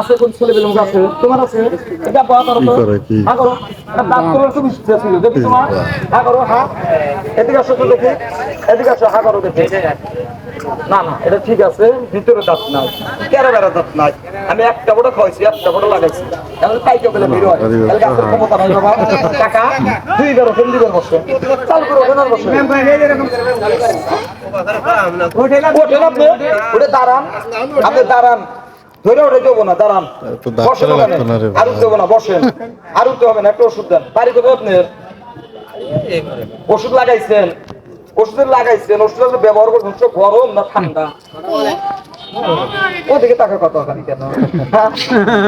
আছে কোন ছেলে পেলে আছে? তোমার আছে? এটা পড়া করো? হ্যাঁ করো। এটা দাঁত তোমার খুব ইচ্ছে ছিল দেখি তোমার। হ্যাঁ করো হ্যাঁ। এদিকে আসো তো দেখি। এদিকে আসো হ্যাঁ করো দেখি। না না এটা ঠিক আছে ভিতরে দাঁত নাই। কেন বেড়া দাঁত নাই। আমি একটা বড় খাওয়াইছি একটা বড় লাগাইছি। তাহলে পাইকে বলে বের হয়। তাহলে গাছের ক্ষমতা নাই বাবা। টাকা দুই বেরো ফেন্দি বের বসে। চাল করে বসে। ওঠেন আপনি? ওটা দাঁড়ান। আপনি দাঁড়ান। ধরে ওঠে দেবো না দাঁড়ান। বসেন আর না বসেন। আর উঠতে হবে না একটা ওষুধ দেন। বাড়ি আপনার ওষুধ লাগাইছেন। ওষুধ লাগাইছেন ওষুধ ব্যবহার করছেন সব গরম না ঠান্ডা? ওদিকে টাকা কত ওখানে কেন? হ্যাঁ?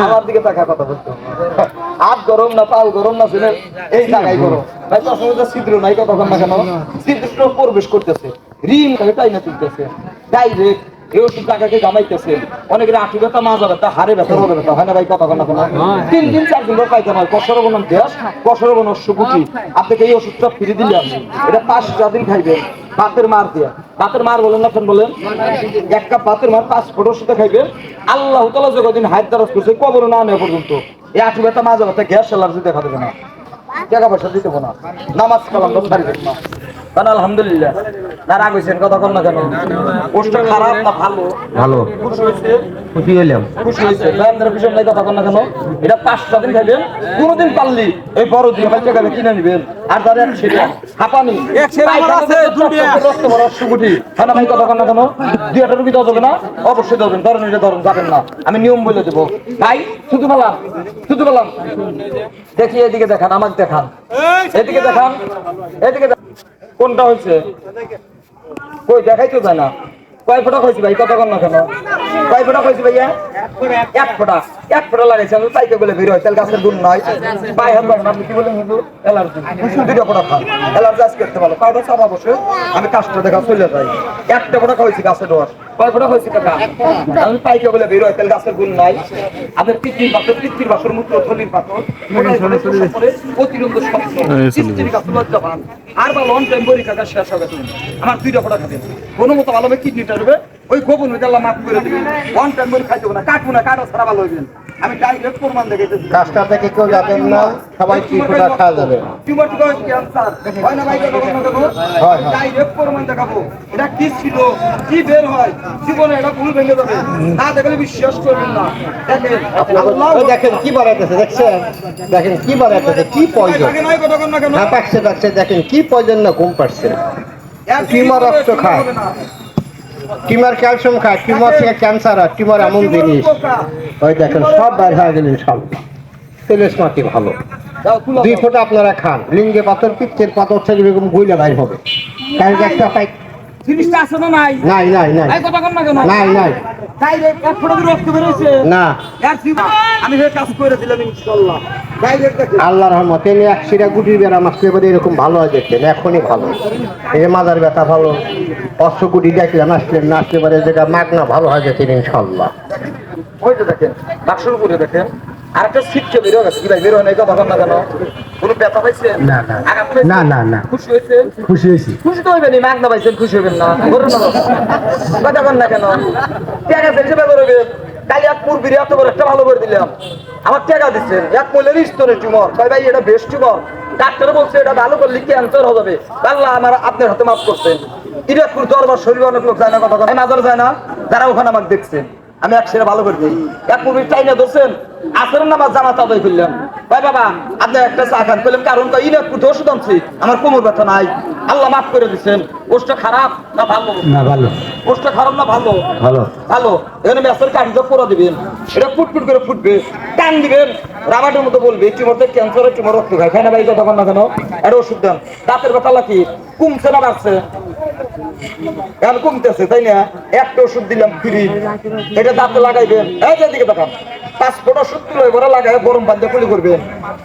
আমার দিকে টাকা কত বলতো হাত গরম না পাল গরম না ছিলেন এই জায়গায় গরম। ভাই তোর সঙ্গে ছিদ্র নাই কতক্ষণ না কেন? ছিদ্র প্রবেশ করতেছে। রিম তাই না তুলতেছে। ডাইরেক্ট ওষুধ টাকাকে জামাইতেছে অনেকের আঠু ব্যথা মাজা ব্যথা হাড়ে ব্যথা রোগে ব্যথা। হয় না ভাই কথা না কোনো? তিন দিন চার দিন ধরে পাইতে হয়। কষর বনাম গ্যাস কষর বনাম সুকুটি আপনাকে এই ওষুধটা ফিরে দিলাম এটা পাঁচটা দিন খাইবেন ভাতের মার দিয়া। ভাতের মার বলেন না বলেন। এক কাপ ভাতের মার পাঁচ ফোটো সাথে খাইবেন আল্লাহ তালা দারাজ করছে কবর না নেওয়া পর্যন্ত। এই আঠু ব্যথা মাজা ব্যথা গ্যাস অ্যালার্জি দেখা দেবে না। টাকা পয়সা দিতে না। নামাজ কালাম ছাড়বেন না। আলহামদুলিল্লাহ। না রাগ হয়েছেন কথা কন না কেন? পোস্টটা খারাপ না ভালো? ভালো। খুশি হয়েছে খুশি হইলাম। খুশি হয়েছে পিছনে নাই কথা কন না কেন? এটা পাঁচটা দিন খাইবেন কোনোদিন পারলি এই বড় দিয়ে বাচ্চা গেলে কিনে নিবেন। আর তার এক সেটা হাঁপানি। এক সেটা রক্ত বড় সুগুটি হ্যাঁ ভাই কথা কন না কেন? দুই একটা রুগী দেওয়া যাবে না অবশ্যই দেবেন ধরেন এটা ধরেন যাবেন না। আমি নিয়ম বলে দেবো। ভাই শুধু বললাম শুধু বললাম দেখি এদিকে দেখান আমাকে দেখান। এদিকে দেখান এদিকে। কোনটা হয়েছে? কই দেখাই তো না। কয় ফোটা খাইছি ভাই? কত কর না কেন? কয় ফোটা খাইছি ভাইয়া? এক ফোটা। এক ফোটা লাগাইছে, আমি পাইকে বলে বের হয় তাহলে গাছের গুণ নয়। পায়ে হাত পাবেন আপনি কি বলেন কিন্তু অ্যালার্জি। দুটো ফোটা খান। অ্যালার্জি আজকে করতে ভালো পাউডার চাপা বসে আমি কাজটা দেখা চলে যাই। একটা ফোটা খাইছি গাছের ডোয়ার। কয় ফোটা খাইছি কাকা? আমি পাইকে বলে বের তাহলে গাছের গুণ নাই। আমাদের পিতৃর পাথর পিতৃর বাসর মূত্র থলির পাথর। আর বা লং টাইম বই কাকা শেষ হবে আমার দুইটা ফোটা খাবে। কোনো মতো ভালো হবে কিডনিটা দেবে ওই গোপন হয়ে আল্লাহ মাফ করে দেবে ওয়ান টাইম বই খাইতে না। কাটবো না কাটা ছাড়া ভালো হইবেন আমি ডাইরেক্ট প্রমাণ দেখাইতেছি। কাজটা থেকে কেউ যাবেন না সবাই টিপুটা খাওয়া যাবে? টিউমার টিউমার ক্যান্সার হয় না ভাই। ডাইরেক্ট প্রমাণ দেখাবো? এটা কি ছিল? কি বের হয়? জীবনে এটা ভুল ভেঙে যাবে। না দেখলে বিশ্বাস করবেন না। দেখেন দেখেন কি বাড়াইতেছে দেখছেন? দেখেন কি বাড়াইতেছে কি পয়জন থাকে না পাকছে পাকছে দেখেন কি পয়জন না ঘুম পাচ্ছে। টিউমার রক্ত খায়। টিউমার ক্যালসিয়াম খায় টিমার থেকে ক্যান্সার হয় টিমার এমন জিনিস। ওই দেখেন, সব বাইর হয়ে গেলেন সব। তেলেস মাটি ভালো। দুই ফোঁটা আপনারা খান। লিঙ্গে পাথর, পিত্তের পাথর থেকে এরকম বাইর হবে। কারণ একটা পাই জিনিসটা আছে না নাই? নাই নাই নাই। এই কথা কন না কেন? নাই নাই। ডাইরেক্ট এক ফোঁটা করে রক্ত না। এক আমি কাজ করে দিলাম ইনশাআল্লাহ। আল্লাহর রহমত এনে এক শিরা গুটির বেড়া এবারে এরকম ভালো হয় দেখতেন এখনই ভালো। এই যে মাজার ব্যথা ভালো অস্ত্র গুটি দেখলেন আসলেন না আসলে পারে যেটা মাগনা ভালো হয় যেতেন ইনশাল্লাহ ওইটা দেখেন বাক্সর উপরে দেখেন আর একটা সিটকে বেরো গেছে। কি ভাই বেরো নাই? কথা না কোনো? ব্যথা পাইছে না, না। না, না, না। খুশি হয়েছে? খুশি হয়েছি। খুশি তো হইবেন মাগ না পাইছেন খুশি হইবেন না। করুন না কথা কন না কেন? টাকা দিয়েছে বেতন হইবে। কালি এক পূর্বীর এত বড় একটা ভালো করে দিলাম। আমার টাকা দিচ্ছেন এক মহিলার স্তনের টিউমার। ভাই ভাই এটা বেশ টিউমার। ডাক্তার বলছে এটা ভালো করলে ক্যান্সার হয়ে যাবে। আল্লাহ আমার আপনার হাতে মাফ করছেন ইরাকপুর দরবার শরীর অনেক লোক যায় না কথা কথা মাজার যায় না। যারা ওখানে আমাকে দেখছেন আমি এক সেরা ভালো করে দিই। এক মুভি চাইনা ধরছেন। আসর নামাজ জামাত আদায় করলাম। ভাই বাবা, আপনি একটা চা খান। করলাম কারণ তো ইলে ওষুধ আনছি, আমার কোমর ব্যথা নাই। আল্লাহ মাফ করে দিচ্ছেন ওষুধটা খারাপ না ভালো? না, ভালো। ওষুধটা খারাপ না ভালো? ভালো। ভালো। এখানে ম্যাসের কাঠিটা পরা দিবেন। এটা ফুটফুট করে ফুটবে। টান দিবেন। রাবারের মতো বলবে টিউমারতে ক্যান্সারের টিউমার রক্ত খায়। খায় না ভাই কথা না কেন? এটা ওষুধ দেন। দাঁতের ব্যথা লাগি। কমছে না বাড়ছে। এখন কমতেছে তাই না? একটা ওষুধ দিলাম ফ্রি এটা দাঁতে লাগাইবেন। এই যে দিকে দেখান পাঁচ ফোটা ওষুধ তুলে এবারে লাগাই গরম পানি দিয়ে কুলি করবেন।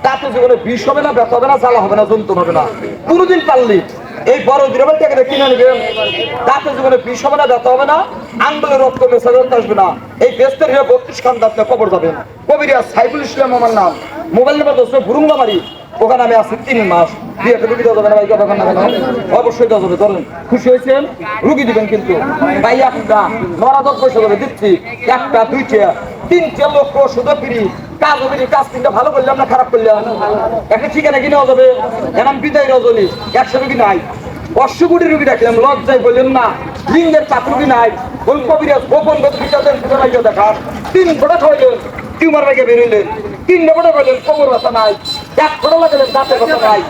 তাতে জীবনে বিষ হবে না ব্যথা হবে না জ্বালা হবে না যন্ত্রণা হবে না। কোনোদিন পারলি। এই বড় থেকে কিনে নেবেন দাঁতে জীবনে বিষ হবে না, ব্যথা হবে না, আঙ্গুলের রক্ত রক্ত আসবে না। এই বেস্তের হিরে বত্রিশ খান দাঁতে কবর যাবেন। কবিরিয়া সাইফুল ইসলাম আমার নাম। মোবাইল নাম্বার দোষ ভুরুঙ্গামারি। ওখানে আমি আছি তিন মাস। দিয়ে একটা অবশ্যই খুশি হয়েছেন? রুগী দিবেন কিন্তু। দিচ্ছি। একটা, দুইটা, তিনটে লোক ওষুধ ফিরি। কাজ ফিরি কাজ তিনটা ভালো করলাম না খারাপ করলাম? একটা ঠিকানা কিনে যাবে? এরকম বিদায় রজনী, একশো রুগী নাই। পাঁচশো কোটি রুগী রাখলাম লজ্জায় বললেন না, লিঙ্গের চাকরি নাই। কোন কবিরাজ গোপন দেখার। তিন ফোটা খাইলেন টিউমার রেখে বেরোলেন তিন ফোটা খাইলেন কোমর ব্যথা নাই। এক ফোটা লাগালেন, দাঁতের ব্যথা নাই।